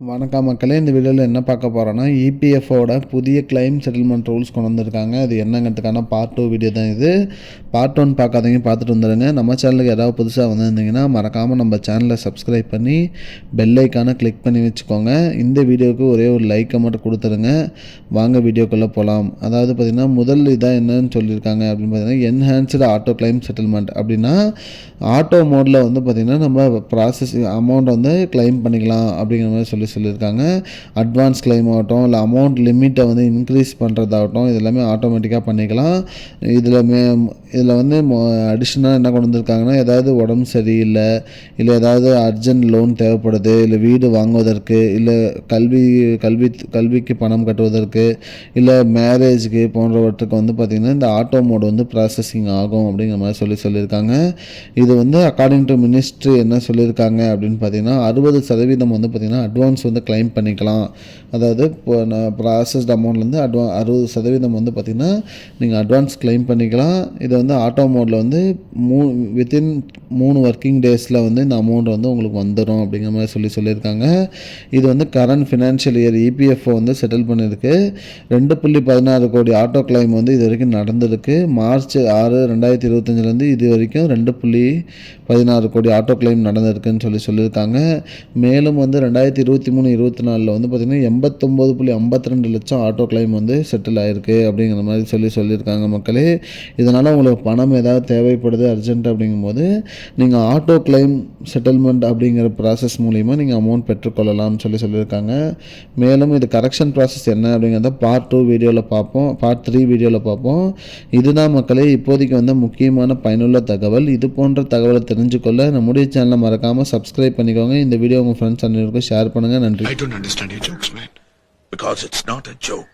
வணக்கம் மக்களே இந்த வீடியோவில் என்ன பார்க்க போகிறோன்னா இபிஎஃப்ஓட புதிய கிளைம் செட்டில்மெண்ட் ரூல்ஸ் கொண்டு வந்திருக்காங்க. அது என்னங்கிறதுக்கான பார்ட் டூ வீடியோ தான் இது. பார்ட் ஒன் பார்க்காதீங்க பார்த்துட்டு வந்துடுங்க நம்ம சேனலுக்கு ஏதாவது புதுசாக வந்திருந்தீங்கன்னா மறக்காமல் நம்ம சேனலை சப்ஸ்கிரைப் பண்ணி பெல் ஐக்கானை கிளிக் பண்ணி வச்சுக்கோங்க. இந்த வீடியோவுக்கு ஒரே ஒரு லைக்கை மட்டும் கொடுத்துருங்க. வாங்க வீடியோக்குள்ளே போகலாம் அதாவது பார்த்திங்கன்னா முதல் இதாக என்னன்னு சொல்லியிருக்காங்க அப்படின்னு பார்த்தீங்கன்னா என்ஹான்ஸ்டு ஆட்டோ கிளைம் செட்டில்மெண்ட் அப்படின்னா ஆட்டோ மோடில் வந்து பார்த்திங்கன்னா நம்ம ப்ராசஸ் அமௌண்ட் வந்து கிளைம் பண்ணிக்கலாம் அப்படிங்கிற மாதிரி சொல்லி சொல்லியிருக்காங்க. அட்வான்ஸ் கிளைம் ஆகட்டும் இல்லை அமௌண்ட் லிமிட்டை வந்து இன்க்ரீஸ் பண்ணுறதாகட்டும் இது எல்லாமே ஆட்டோமேட்டிக்காக பண்ணிக்கலாம். இதில் மே இதில் வந்து அடிஷ்னலாக என்ன கொண்டு வந்திருக்காங்கன்னா ஏதாவது உடம்பு சரியில்லை இல்லை ஏதாவது அர்ஜென்ட் லோன் தேவைப்படுது இல்லை வீடு வாங்குவதற்கு இல்லை கல்வி கல்வி கல்விக்கு பணம் கட்டுவதற்கு இல்லை மேரேஜ்க்கு போன்றவற்றுக்கு வந்து பார்த்திங்கன்னா இந்த ஆட்டோ மோட் வந்து ப்ராசஸிங் ஆகும் அப்படிங்கிற மாதிரி சொல்லி சொல்லியிருக்காங்க. இது வந்து அக்கார்டிங் டு மினிஸ்ட்ரி என்ன சொல்லியிருக்காங்க அப்படின்னு பார்த்தீங்கன்னா அறுபது சதவீதம் வந்து பார்த்திங்கன்னா அட்வான்ஸ் வந்து கிளைம் பண்ணிக்கலாம். அதாவது இப்போ நான் ப்ராசஸ்ட் அமௌண்ட்லேருந்து அட்வா அறுபது சதவீதம் வந்து பார்த்திங்கன்னா நீங்கள் அட்வான்ஸ் கிளைம் பண்ணிக்கலாம். இதை வந்து ஆட்டோ மோடில் வந்து மூ வித்தின் மூணு ஒர்க்கிங் டேஸில் வந்து இந்த அமௌண்ட் வந்து உங்களுக்கு வந்துடும் அப்படிங்கிற மாதிரி சொல்லி சொல்லியிருக்காங்க. இது வந்து கரண்ட் ஃபினான்ஷியல் இயர் இபிஎஃப்ஓ வந்து செட்டில் பண்ணியிருக்கு. ரெண்டு புள்ளி பதினாறு கோடி ஆட்டோ கிளைம் வந்து இது வரைக்கும் நடந்திருக்கு. மார்ச் ஆறு ரெண்டாயிரத்தி இருபத்தஞ்சிலேருந்து இது வரைக்கும் ரெண்டு புள்ளி பதினாறு கோடி ஆட்டோ கிளைம் நடந்திருக்குன்னு சொல்லி சொல்லியிருக்காங்க. மேலும் வந்து ரெண்டாயிரத்தி இருபத்தி மூணு இருபத்தி நாலில் வந்து பார்த்திங்கன்னா எண்பத்தொம்போது புள்ளி ஐம்பத்தி ரெண்டு லட்சம் ஆட்டோ கிளைம் வந்து செட்டில் ஆயிருக்கு அப்படிங்கிற மாதிரி சொல்லி சொல்லியிருக்காங்க மக்களே. இதனால் உங்களுக்கு பணம் ஏதாவது தேவைப்படுது அர்ஜென்ட் அப்படிங்கும்போது நீங்கள் ஆட்டோ கிளைம் செட்டில்மெண்ட் அப்படிங்கிற ப்ராசஸ் மூலிமா நீங்கள் அமௌண்ட் பெற்றுக்கொள்ளலாம்னு சொல்லி சொல்லியிருக்காங்க. மேலும் இது கரெக்ஷன் ப்ராசஸ் என்ன அப்படிங்கிறத பார்ட் டூ வீடியோவில் பார்ப்போம். பார்ட் த்ரீ வீடியோவில் பார்ப்போம். இதுதான் மக்களே இப்போதைக்கு வந்து முக்கியமான பயனுள்ள தகவல். இது போன்ற தகவலை தெரிஞ்சுக்கொள்ள நம்முடைய சேனலை மறக்காமல் சப்ஸ்கிரைப் பண்ணிக்கோங்க. இந்த வீடியோ உங்கள் ஃப்ரெண்ட்ஸ் அனைவருக்கும் ஷேர் பண்ணுங்கள் நன்றி. I don't understand your jokes, man. Because it's not a joke.